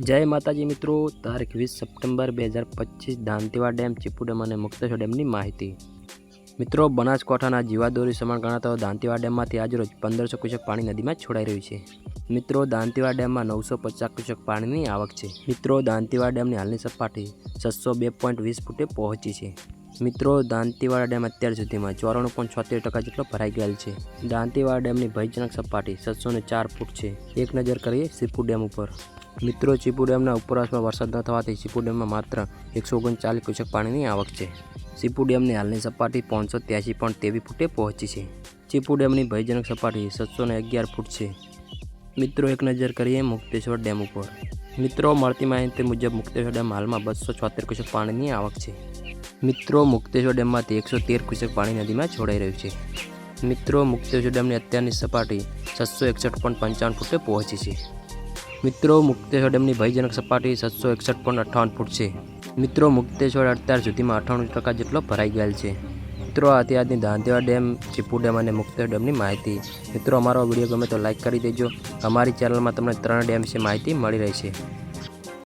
જય માતાજી મિત્રો, તારીખ વીસ સપ્ટેમ્બર બે હજાર પચીસ દાંતીવા ડેમ ચીપુ ડેમ અને મુક્તેશ્વર ડેમની માહિતી. મિત્રો, બનાસકાંઠાના જીવાદોરી સમાન ગણાતા દાંતીવા ડેમમાંથી આજરોજ પંદરસો ક્યુસેક પાણી નદીમાં છોડાઈ રહ્યું છે. મિત્રો દાંતીવા ડેમમાં નવસો પચાસ ક્યુસેક પાણીની આવક છે. મિત્રો દાંતીવા ડેમની હાલની સપાટી છસો બે પોઈન્ટ વીસ ફૂટે પહોંચી છે. મિત્રો, દાંતીવાડા ડેમ અત્યાર સુધીમાં ચોરાણું પોઈન્ટ છોતેર ટકા જેટલો ભરાઈ ગયેલ છે. દાંતીવાડા ડેમની ભયજનક સપાટી છસો ચાર ફૂટ છે. એક નજર કરીએ સીપુ ડેમ ઉપર. મિત્રો ચીપુ ડેમના ઉપરવાસમાં વરસાદ ન થવાથી ચીપુ ડેમમાં માત્ર એકસો ઓગણચાલીસ ક્યુસેક પાણીની આવક છે. ચીપુ ડેમની હાલની સપાટી પાંચસો ત્યાસી પોઈન્ટ તેવી ફૂટે પહોંચી છે. ચીપુ ડેમની ભયજનક સપાટી સાતસો ને અગિયાર ફૂટ છે. મિત્રો, એક નજર કરીએ મુક્તેશ્વર ડેમ ઉપર. મિત્રો, મળતી માહિતી મુજબ મુક્તેશ્વર ડેમ હાલમાં બસો છોતેર ક્યુસેક પાણીની આવક છે. મિત્રો, મુક્તેશ્વર ડેમમાંથી એકસો તેર ક્યુસેક પાણી નદીમાં છોડાઈ રહ્યું છે. મિત્રો, મુક્તેશ્વર ડેમની અત્યારની સપાટી છસો એકસઠ પોઈન્ટ પંચાવન ફૂટે પહોંચી છે. મિત્રો, મુક્તેશ્વર ડેમની ભયજનક સપાટી સાતસો એકસઠ પોઈન્ટ અઠ્ઠાવન ફૂટ છે. મિત્રો, મુક્તેશ્વર અત્યાર સુધીમાં અઠ્ઠાણું ટકા જેટલો ભરાઈ ગયેલ છે. મિત્રો આથી આજની દાંતેવા ડેમ, ચીપુ ડેમ અને મુક્તેશ્વર ડેમની માહિતી. મિત્રો, અમારો વીડિયો ગમે તો લાઇક કરી દેજો. અમારી ચેનલમાં તમને ત્રણ ડેમ વિશે માહિતી મળી રહી છે